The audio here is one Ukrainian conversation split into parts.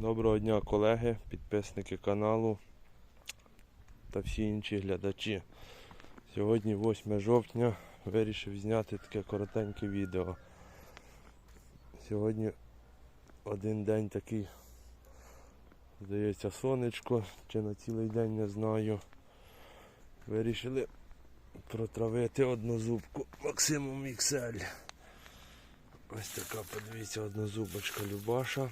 Доброго дня, колеги, підписники каналу та всі інші глядачі. Сьогодні 8 жовтня вирішив зняти таке коротеньке відео. Сьогодні один день такий, здається, сонечко, чи на цілий день не знаю. Вирішили протравити однозубку Максиму Міксель. Ось така, подивіться, однозубочка Любаша.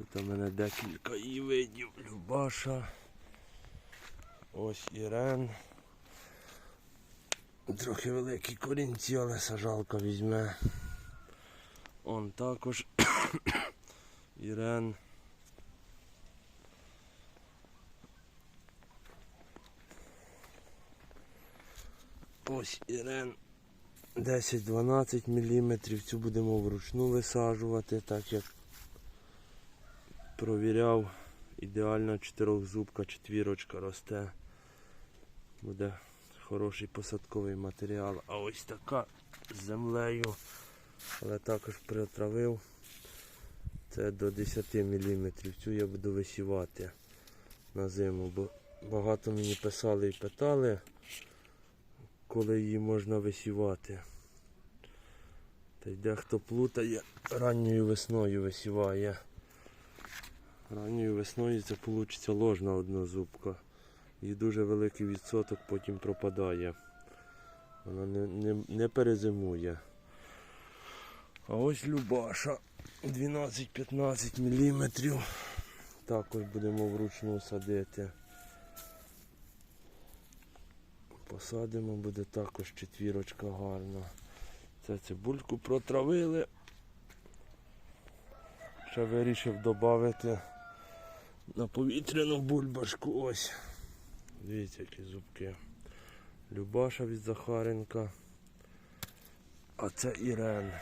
Тут у мене декілька її видів. Любаша. Ось Ірен. Трохи великі корінці, але сажалка візьме. Он також Ірен. Ось Ірен 10-12 мм. Цю будемо вручну висаджувати, так як провіряв. Ідеально чотирьохзубка, четвірочка росте. Буде хороший посадковий матеріал. А ось така з землею, але також притравив. Це до 10 мм. Цю я буду висівати на зиму, бо багато мені писали і питали, коли її можна висівати. Та й дехто плутає, ранньою весною висіває. Ранньою весною це вийде ложна однозубка. І дуже великий відсоток потім пропадає. Вона не, не, не перезимує. А ось Любаша 12-15 мм. Також будемо вручну садити. Посадимо, буде також четвірочка гарна. Це цибульку протравили. Ще вирішив додати на повітряну бульбашку. Ось. Дивіться, які зубки. Любаша від Захаренка. А це Ірен.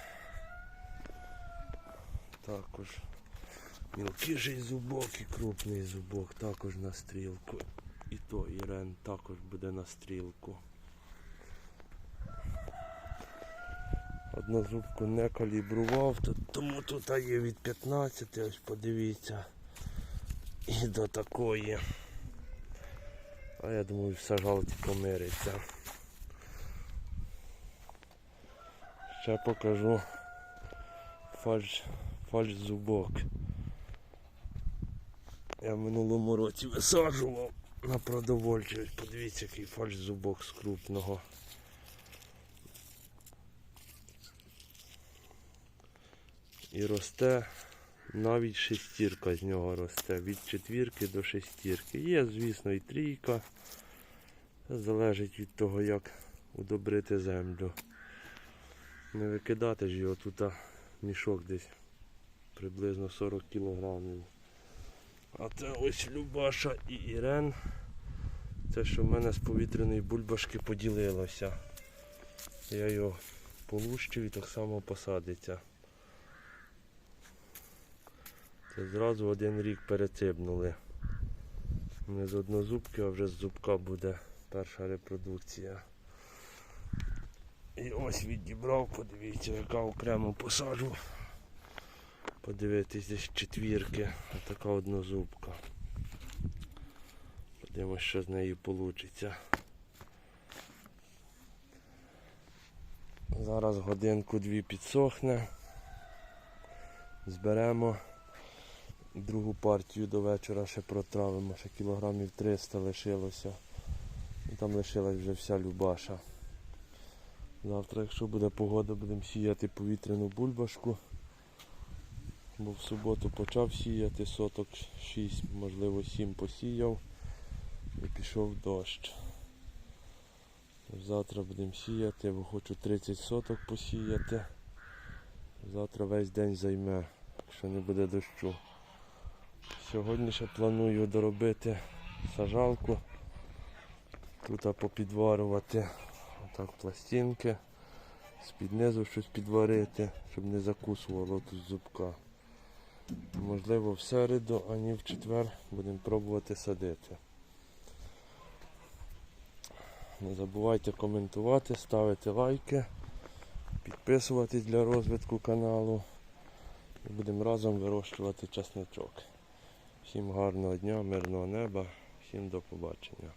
Також мілкіший зубок і крупний зубок також на стрілку. І то Ірен також буде на стрілку. Однозубку не калібрував, тому тут є від 15, ось подивіться. І до такої. А я думаю, в сажалці помириться. Ще покажу фальш, фальш зубок. Я в минулому році висаджував на продовольчий. Подивіться, який фальш зубок з крупного. І росте навіть шестірка з нього росте. Від четвірки до шестірки. Є, звісно, і трійка. Залежить від того, як удобрити землю. Не викидати ж його тут мішок десь приблизно 40 кілограмів. А це ось Любаша і Ірен. Це що в мене з повітряної бульбашки поділилося. Я його полущив і так само посадиться. Це зразу один рік перецибнули. Не з однозубки, а вже з зубка буде перша репродукція. І ось відібрав, подивіться, яка окремо посаджу. Подивитись десь четвірки, така однозубка. Подивимось, що з нею вийде. Зараз годинку-дві підсохне. Зберемо. Другу партію до вечора ще протравимо, ще кілограмів 300 лишилося. І там лишилась вже вся любаша. Завтра, якщо буде погода, будемо сіяти повітряну бульбашку. Бо в суботу почав сіяти, соток 6, можливо 7 посіяв і пішов дощ. Завтра будемо сіяти, бо хочу 30 соток посіяти. Завтра весь день займе, якщо не буде дощу. Сьогодні ще планую доробити сажалку. Тут попідварювати отак пластинки, з-під низу щось підварити, щоб не закусувало тут зубка. Можливо в середу, а ні в четвер будемо пробувати садити. Не забувайте коментувати, ставити лайки, підписуватись для розвитку каналу. І будемо разом вирощувати часничок. Всім гарного дня, мирного неба, всім до побачення.